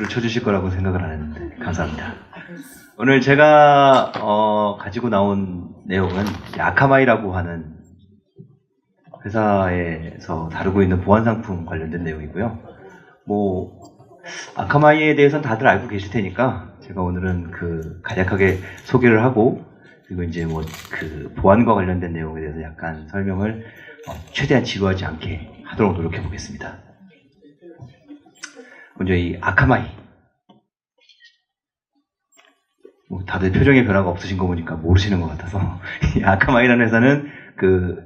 박수를 쳐주실 거라고 생각을 안 했는데 감사합니다. 오늘 제가 어, 가지고 나온 내용은 아카마이라고 하는 회사에서 다루고 있는 보안 상품 관련된 내용이고요. 뭐 아카마이에 대해서는 다들 알고 계실 테니까 제가 오늘은 그 간략하게 소개를 하고 그리고 이제 뭐 그 보안과 관련된 내용에 대해서 약간 설명을 어, 최대한 지루하지 않게 하도록 노력해 보겠습니다. 먼저 이 아카마이. 뭐 다들 표정의 변화가 없으신 거 보니까 모르시는 것 같아서 이 아카마이라는 회사는 그,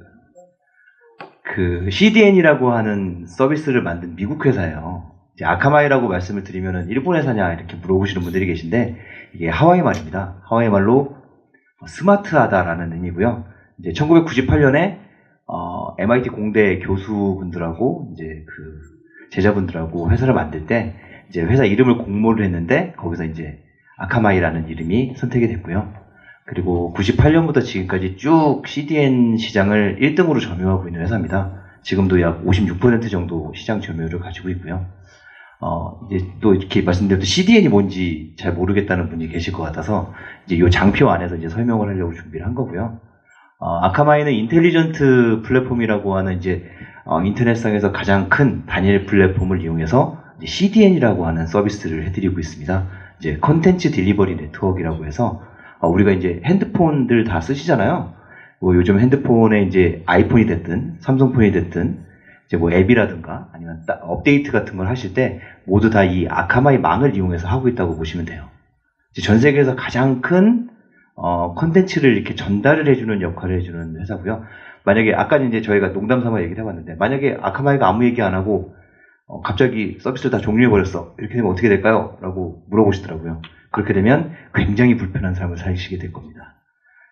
그 CDN이라고 하는 서비스를 만든 미국 회사예요. 아카마이라고 말씀을 드리면은 일본 회사냐 이렇게 물어보시는 분들이 계신데 이게 하와이 말입니다. 하와이 말로 스마트하다라는 의미고요. 이제 1998년에 어, MIT 공대 교수분들하고 이제 그 제자분들하고 회사를 만들 때 이제 회사 이름을 공모를 했는데 거기서 이제 아카마이라는 이름이 선택이 됐고요. 그리고 98년부터 지금까지 쭉 CDN 시장을 1등으로 점유하고 있는 회사입니다. 지금도 약 56% 정도 시장 점유율을 가지고 있고요. 어, 이제 또 이렇게 말씀드려도 CDN이 뭔지 잘 모르겠다는 분이 계실 것 같아서 이제 이 장표 안에서 이제 설명을 하려고 준비를 한 거고요. 어, 아카마이는 인텔리전트 플랫폼이라고 하는 이제 어, 인터넷상에서 가장 큰 단일 플랫폼을 이용해서 CDN이라고 하는 서비스를 해드리고 있습니다. 이제 컨텐츠 딜리버리 네트워크라고 해서 어, 우리가 이제 핸드폰들 다 쓰시잖아요. 뭐 요즘 핸드폰에 이제 아이폰이 됐든 삼성폰이 됐든 이제 뭐 앱이라든가 아니면 따- 업데이트 같은 걸 하실 때 모두 다 이 아카마이 망을 이용해서 하고 있다고 보시면 돼요. 전 세계에서 가장 큰 어, 컨텐츠를 이렇게 전달을 해주는 역할을 해주는 회사고요. 만약에 아까 이제 저희가 농담 삼아 얘기를 해봤는데 만약에 아카마이가 아무 얘기 안 하고 어, 갑자기 서비스를 다 종료해버렸어. 이렇게 되면 어떻게 될까요? 라고 물어보시더라고요. 그렇게 되면 굉장히 불편한 삶을 사시게 될 겁니다.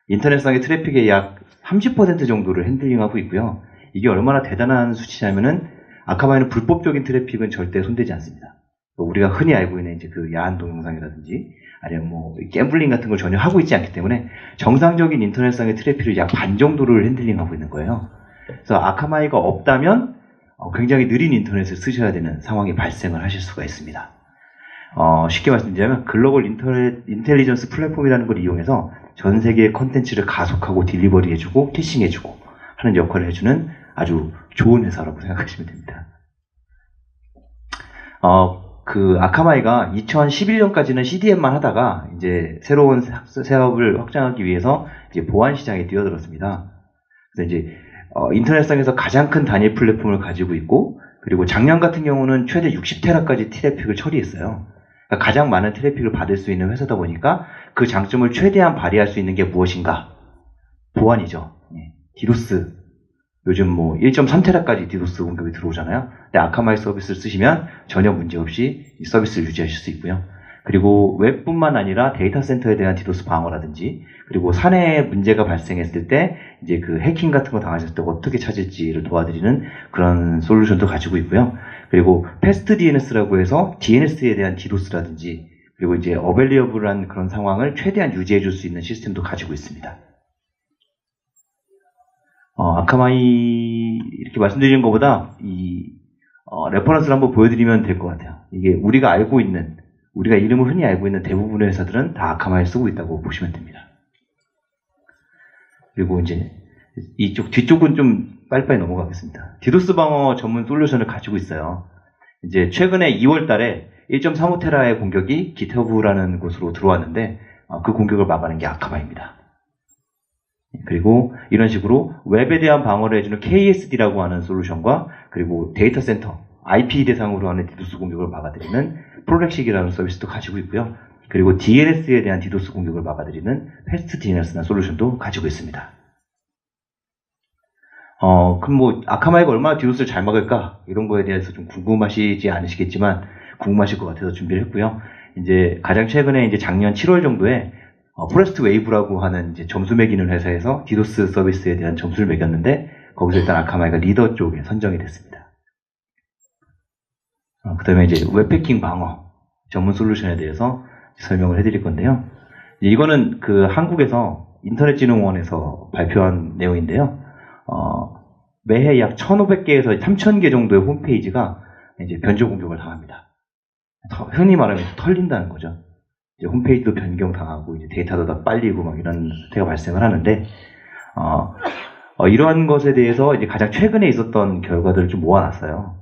인터넷상의 트래픽의 약 30% 정도를 핸들링하고 있고요. 이게 얼마나 대단한 수치냐면은 아카마이는 불법적인 트래픽은 절대 손대지 않습니다. 뭐 우리가 흔히 알고 있는 이제 그 야한 동영상이라든지 아니면 뭐 갬블링 같은 걸 전혀 하고 있지 않기 때문에 정상적인 인터넷상의 트래픽을 약 반 정도를 핸들링하고 있는 거예요. 그래서 아카마이가 없다면 어, 굉장히 느린 인터넷을 쓰셔야 되는 상황이 발생을 하실 수가 있습니다. 어, 쉽게 말씀드리자면 글로벌 인터넷 인텔리전스 플랫폼이라는 걸 이용해서 전 세계의 컨텐츠를 가속하고 딜리버리 해주고 캐싱해주고 하는 역할을 해주는 아주 좋은 회사라고 생각하시면 됩니다. 어, 그 아카마이가 2011년까지는 CDN만 하다가 이제 새로운 사- 사업을 확장하기 위해서 이제 보안 시장에 뛰어들었습니다. 그래서 이제 어, 인터넷상에서 가장 큰 단일 플랫폼을 가지고 있고 그리고 작년 같은 경우는 최대 60테라까지 트래픽을 처리했어요. 그러니까 가장 많은 트래픽을 받을 수 있는 회사다 보니까 그 장점을 최대한 발휘할 수 있는 게 무엇인가? 보안이죠. 예. 디도스. 요즘 뭐 1.3테라까지 디도스 공격이 들어오잖아요. 근데 아카마이 서비스를 쓰시면 전혀 문제 없이 이 서비스를 유지하실 수 있고요. 그리고 웹뿐만 아니라 데이터 센터에 대한 디도스 방어라든지 그리고 사내에 문제가 발생했을 때 이제 그 해킹 같은 거 당하셨을 때 어떻게 찾을지를 도와드리는 그런 솔루션도 가지고 있고요. 그리고 패스트 DNS라고 해서 DNS에 대한 디도스라든지 그리고 이제 어벨리어블한 그런 상황을 최대한 유지해 줄 수 있는 시스템도 가지고 있습니다. 어, 아카마이 이렇게 말씀드리는 것보다 이 어, 레퍼런스를 한번 보여드리면 될 것 같아요. 이게 우리가 알고 있는 우리가 이름을 흔히 알고 있는 대부분의 회사들은 다 아카마이를 쓰고 있다고 보시면 됩니다. 그리고 이제 이쪽 뒤쪽은 좀 빨리빨리 넘어가겠습니다. 디도스 방어 전문 솔루션을 가지고 있어요. 이제 최근에 2월 달에 1.35테라의 공격이 기터브라는 곳으로 들어왔는데 어, 그 공격을 막아낸 게 아카마입니다. 그리고 이런 식으로 웹에 대한 방어를 해주는 KSD라고 하는 솔루션과 그리고 데이터 센터, IP 대상으로 하는 디도스 공격을 막아드리는 프로렉식이라는 서비스도 가지고 있고요. 그리고 DNS에 대한 디도스 공격을 막아드리는 패스트 DNS나 솔루션도 가지고 있습니다. 어, 그럼 뭐, 아카마이가 얼마나 디도스를 잘 막을까? 이런 거에 대해서 좀 궁금하시지 않으시겠지만, 궁금하실 것 같아서 준비를 했고요. 이제 가장 최근에 이제 작년 7월 정도에 어, 포레스트 웨이브라고 하는 이제 점수 매기는 회사에서 디도스 서비스에 대한 점수를 매겼는데, 거기서 일단 아카마이가 리더 쪽에 선정이 됐습니다. 어, 그 다음에 이제 웹패킹 방어 전문 솔루션에 대해서 설명을 해드릴 건데요. 이거는 그 한국에서 인터넷진흥원에서 발표한 내용인데요. 어, 매해 약 1,500개에서 3,000개 정도의 홈페이지가 이제 변조 공격을 당합니다. 터- 흔히 말하면 털린다는 거죠. 홈페이지도 변경당하고 이제 데이터도 다 빨리고 막 이런 사태가 발생을 하는데 어, 어, 이러한 것에 대해서 이제 가장 최근에 있었던 결과들을 좀 모아놨어요.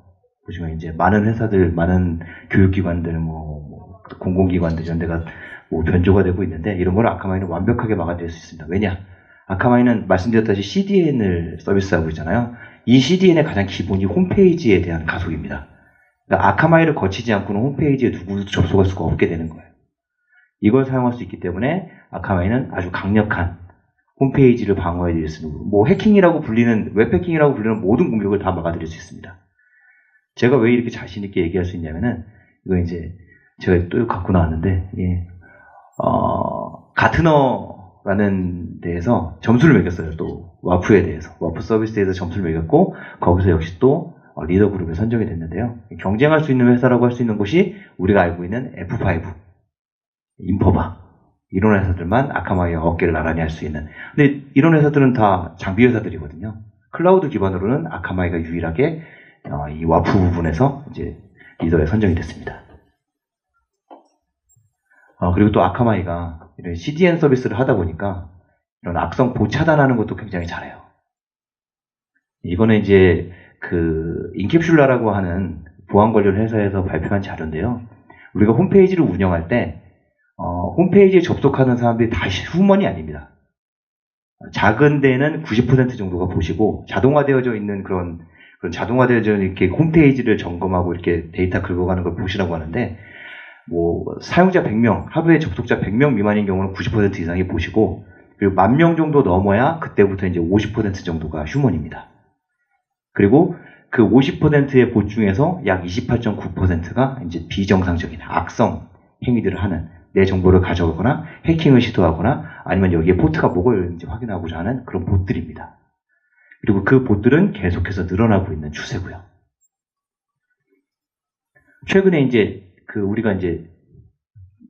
보시면 이제 많은 회사들, 많은 교육기관들, 뭐, 뭐 공공기관들 이런 데가 뭐 변조가 되고 있는데 이런 걸 아카마이는 완벽하게 막아낼 수 있습니다. 왜냐? 아카마이는 말씀드렸다시피 CDN을 서비스하고 있잖아요. 이 CDN의 가장 기본이 홈페이지에 대한 가속입니다. 그러니까 아카마이를 거치지 않고는 홈페이지에 누구도 접속할 수가 없게 되는 거예요. 이걸 사용할 수 있기 때문에 아카마이는 아주 강력한 홈페이지를 방어해드릴 수 있는, 뭐 해킹이라고 불리는, 웹해킹이라고 불리는 모든 공격을 다 막아드릴 수 있습니다. 제가 왜 이렇게 자신 있게 얘기할 수 있냐면은, 이거 이제 제가 또 갖고 나왔는데, 예, 어, 가트너라는 데에서 점수를 매겼어요. 또 와프에 대해서 와프 서비스에서 점수를 매겼고 거기서 역시 또 어, 리더 그룹에 선정이 됐는데요. 경쟁할 수 있는 회사라고 할 수 있는 곳이 우리가 알고 있는 F5, 인포바 이런 회사들만 아카마이와 어깨를 나란히 할 수 있는. 근데 이런 회사들은 다 장비 회사들이거든요. 클라우드 기반으로는 아카마이가 유일하게 어, 이 와프 부분에서 이제 리더에 선정이 됐습니다. 어, 그리고 또 아카마이가 이런 CDN 서비스를 하다 보니까 이런 악성 보 차단하는 것도 굉장히 잘해요. 이거는 이제 그 인캡슐라라고 하는 보안 관련 회사에서 발표한 자료인데요. 우리가 홈페이지를 운영할 때 어, 홈페이지에 접속하는 사람들이 다 휴먼이 아닙니다. 작은 데는 90% 정도가 보시고 자동화되어져 있는 그런 그런 자동화되어져 있는 이렇게 홈페이지를 점검하고 이렇게 데이터 긁어가는 걸 보시라고 하는데 뭐 사용자 100명, 하루에 접속자 100명 미만인 경우는 90% 이상이 보시고 그리고 만 명 정도 넘어야 그때부터 이제 50% 정도가 휴먼입니다. 그리고 그 50%의 봇 중에서 약 28.9%가 이제 비정상적인 악성 행위들을 하는 내 정보를 가져가거나 해킹을 시도하거나 아니면 여기에 포트가 뭐를 이제 확인하고자 하는 그런 봇들입니다. 그리고 그 봇들은 계속해서 늘어나고 있는 추세고요. 최근에 이제 그 우리가 이제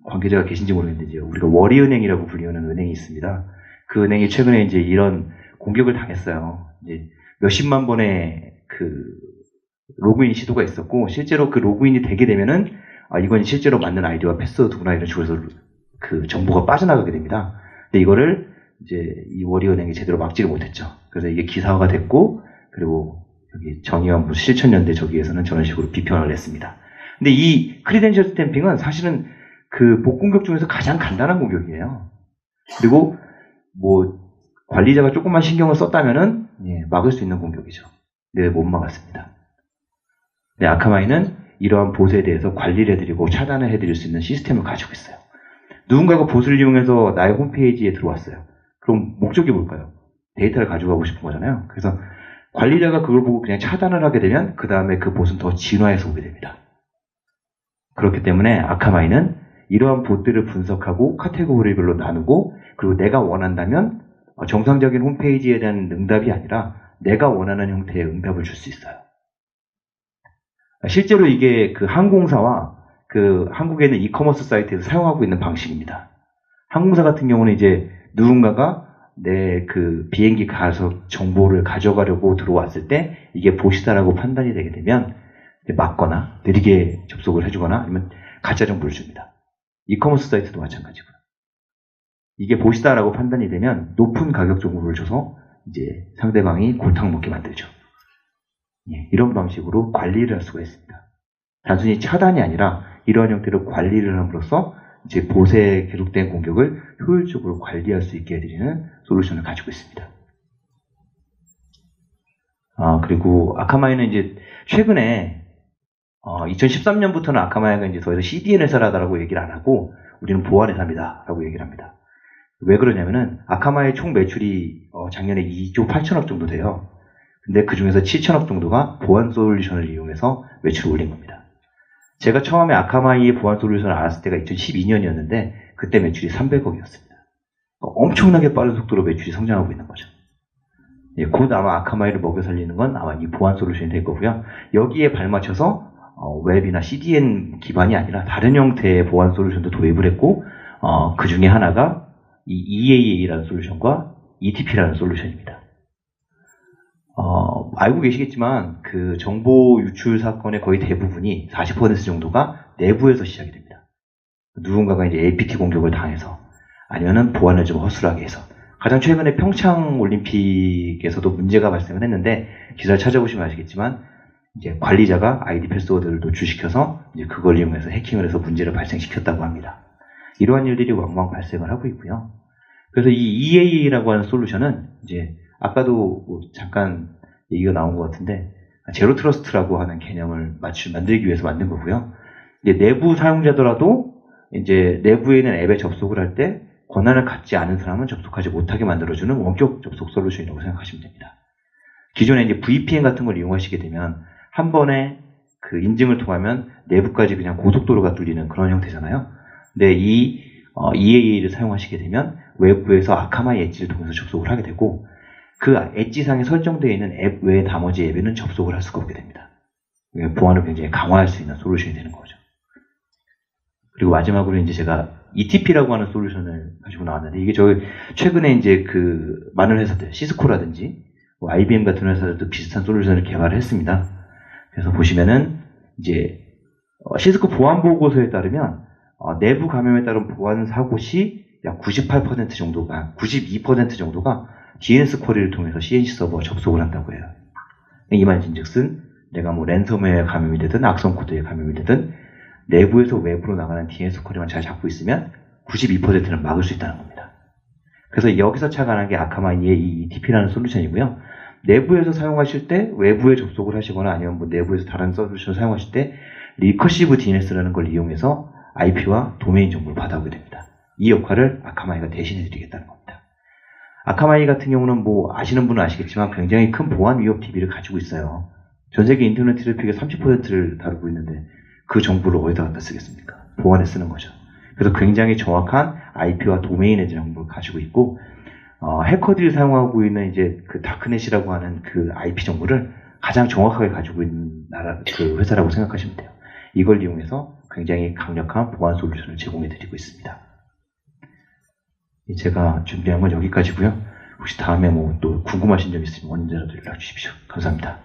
관계자가 계신지 모르겠는데 이제 우리가 월이은행이라고 불리는 은행이 있습니다. 그 은행이 최근에 이제 이런 공격을 당했어요. 이제 몇십만 번의 그 로그인 시도가 있었고 실제로 그 로그인이 되게 되면은 아 이건 실제로 맞는 아이디와 패스워드구나 이런 식으로 그 정보가 빠져나가게 됩니다. 근데 이거를 이제 이 월이은행이 제대로 막지를 못했죠. 그래서 이게 기사화가 됐고 그리고 여기 정의원 뭐 실천연대 저기에서는 저런 식으로 비평을 했습니다. 근데 이 크리덴셜 스탬핑은 사실은 그 복공격 중에서 가장 간단한 공격이에요. 그리고 뭐 관리자가 조금만 신경을 썼다면은 예, 막을 수 있는 공격이죠. 네, 못 막았습니다. 네, 아카마이는 이러한 보스에 대해서 관리를 해드리고 차단을 해드릴 수 있는 시스템을 가지고 있어요. 누군가가 보스를 이용해서 나의 홈페이지에 들어왔어요. 그럼 목적이 뭘까요? 데이터를 가져가고 싶은 거잖아요. 그래서 관리자가 그걸 보고 그냥 차단을 하게 되면 그 다음에 그 보스는 더 진화해서 오게 됩니다. 그렇기 때문에 아카마이는 이러한 봇들을 분석하고 카테고리별로 나누고 그리고 내가 원한다면 어, 정상적인 홈페이지에 대한 응답이 아니라 내가 원하는 형태의 응답을 줄 수 있어요. 실제로 이게 그 항공사와 그 한국에 있는 이커머스 사이트에서 사용하고 있는 방식입니다. 항공사 같은 경우는 이제 누군가가 내 그 비행기 가서 정보를 가져가려고 들어왔을 때 이게 보시다라고 판단이 되게 되면 막거나 느리게 접속을 해주거나 아니면 가짜 정보를 줍니다. 이커머스 사이트도 마찬가지고요. 이게 보시다라고 판단이 되면 높은 가격 정보를 줘서 이제 상대방이 골탕 먹게 만들죠. 예, 이런 방식으로 관리를 할 수가 있습니다. 단순히 차단이 아니라 이러한 형태로 관리를 함으로써 이제 보세에 기록된 공격을 효율적으로 관리할 수 있게 해드리는 솔루션을 가지고 있습니다. 아, 그리고 아카마이는 이제 최근에 어, 2013년부터는 아카마이가 이제 더 이상 CDN 회사라고 얘기를 안 하고 우리는 보안 회사입니다라고 얘기를 합니다. 왜 그러냐면은 아카마의 총 매출이 어, 작년에 2조 8천억 정도 돼요. 근데 그 중에서 7천억 정도가 보안 솔루션을 이용해서 매출을 올린 겁니다. 제가 처음에 아카마이의 보안 솔루션을 알았을 때가 2012년이었는데 그때 매출이 300억이었습니다. 엄청나게 빠른 속도로 매출이 성장하고 있는 거죠. 예, 곧 아마 아카마이를 먹여 살리는 건 아마 이 보안 솔루션이 될 거고요. 여기에 발맞춰서 어, 웹이나 CDN 기반이 아니라 다른 형태의 보안 솔루션도 도입을 했고 어, 그 중에 하나가 이 EAA라는 솔루션과 ETP라는 솔루션입니다. 어, 알고 계시겠지만 그 정보 유출 사건의 거의 대부분이 40% 정도가 내부에서 시작이 됩니다. 누군가가 이제 APT 공격을 당해서 아니면은 보안을 좀 허술하게 해서 가장 최근에 평창 올림픽에서도 문제가 발생을 했는데 기사를 찾아보시면 아시겠지만 이제 관리자가 아이디 패스워드를 노출시켜서 이제 그걸 이용해서 해킹을 해서 문제를 발생시켰다고 합니다. 이러한 일들이 왕왕 발생을 하고 있고요. 그래서 이 EA라고 하는 솔루션은 이제 아까도 뭐 잠깐 얘기가 나온 것 같은데 제로 트러스트라고 하는 개념을 맞추 만들기 위해서 만든 거고요. 이제 내부 사용자더라도 이제 내부에 있는 앱에 접속을 할 때 권한을 갖지 않은 사람은 접속하지 못하게 만들어주는 원격 접속 솔루션이라고 생각하시면 됩니다. 기존에 이제 VPN 같은 걸 이용하시게 되면 한 번에 그 인증을 통하면 내부까지 그냥 고속도로가 뚫리는 그런 형태잖아요. 근데 이 어, EAA를 사용하시게 되면 외부에서 아카마이 엣지를 통해서 접속을 하게 되고 그 엣지상에 설정되어 있는 앱 외의 나머지 앱에는 접속을 할 수가 없게 됩니다. 보안을 굉장히 강화할 수 있는 솔루션이 되는 거죠. 그리고 마지막으로 이제 제가 ETP라고 하는 솔루션을 가지고 나왔는데 이게 저 최근에 이제 그 많은 회사들 시스코라든지 뭐 IBM 같은 회사들도 비슷한 솔루션을 개발을 했습니다. 그래서 보시면은 이제 어, 시스코 보안 보고서에 따르면 어, 내부 감염에 따른 보안 사고 시 약 98% 정도가 92% 정도가 DNS 쿼리를 통해서 CNC 서버와 접속을 한다고 해요. 이 말인즉슨 내가 뭐 랜섬웨어 감염이 되든 악성 코드에 감염이 되든 내부에서 외부로 나가는 DNS 쿼리만 잘 잡고 있으면 92%는 막을 수 있다는 겁니다. 그래서 여기서 착안한 게 아카마이의 이 ETP라는 솔루션이고요. 내부에서 사용하실 때 외부에 접속을 하시거나 아니면 뭐 내부에서 다른 솔루션을 사용하실 때 리커시브 DNS라는 걸 이용해서 IP와 도메인 정보를 받아오게 됩니다. 이 역할을 아카마이가 대신해 드리겠다는 겁니다. 아카마이 같은 경우는 뭐 아시는 분은 아시겠지만 굉장히 큰 보안 위협 DB를 가지고 있어요. 전 세계 인터넷 트래픽의 30%를 다루고 있는데 그 정보를 어디다 갖다 쓰겠습니까? 보안에 쓰는 거죠. 그래서 굉장히 정확한 IP와 도메인의 정보를 가지고 있고 어, 해커들이 사용하고 있는 이제 그 다크넷이라고 하는 그 IP 정보를 가장 정확하게 가지고 있는 나라 그 회사라고 생각하시면 돼요. 이걸 이용해서 굉장히 강력한 보안 솔루션을 제공해 드리고 있습니다. 제가 준비한 건 여기까지고요. 혹시 다음에 뭐 또 궁금하신 점 있으면 언제라도 연락 주십시오. 감사합니다.